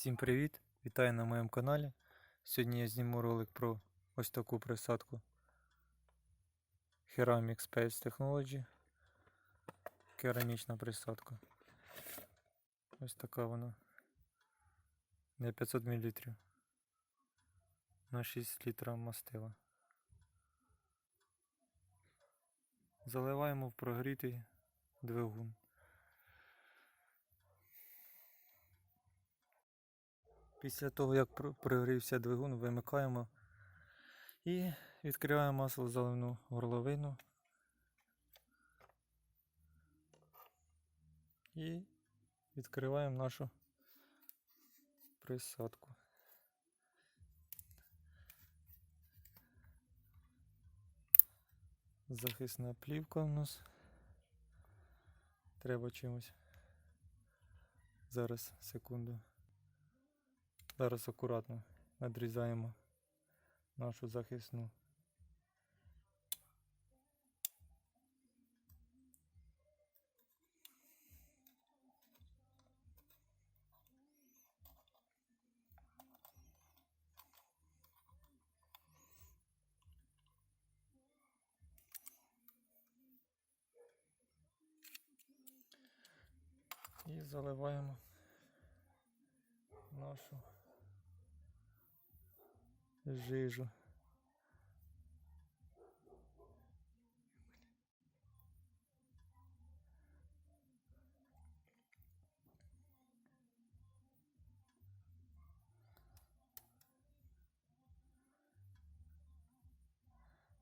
Всім привіт! Вітаю на моєму каналі. Сьогодні я зніму ролик про ось таку присадку Ceramic Space Technology. Керамічна присадка. Ось така вона. На 500 мл. На 6 літрів мастила. Заливаємо в прогрітий двигун. Після того, як пр- прогрівся двигун, вимикаємо і відкриваємо маслозаливну горловину. І відкриваємо нашу присадку. Захисна плівка у нас. Треба чимось. Зараз, секунду. Зараз акуратно надрізаємо нашу захисну. Заливаємо нашу жижу.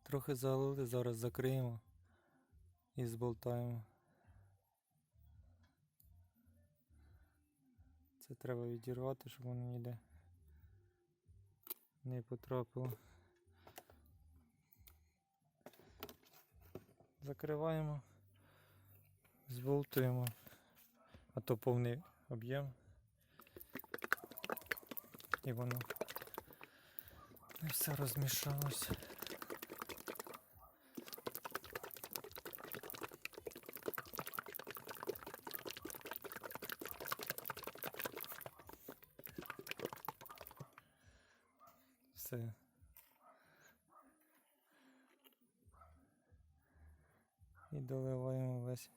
Трохи залили, зараз закриємо і зболтаємо. Це треба відірвати, щоб воно ніде не потрапило. Закриваємо, зболтуємо, а то повний об'єм. І воно не все розмішалося. Все. І доливаємо весь.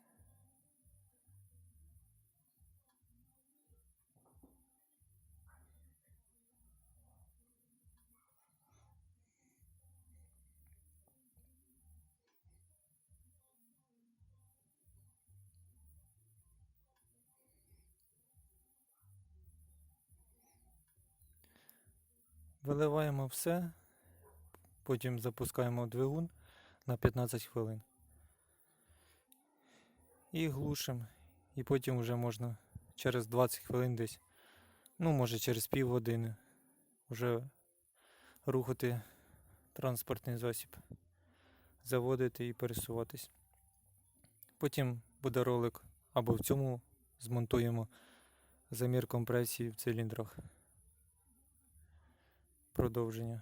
Виливаємо все, потім запускаємо двигун на 15 хвилин. І глушимо. І потім вже можна через 20 хвилин десь, ну може через півгодини, вже рухати транспортний засіб, заводити і пересуватись. Потім буде ролик або в цьому змонтуємо замір компресії в циліндрах. Продовження.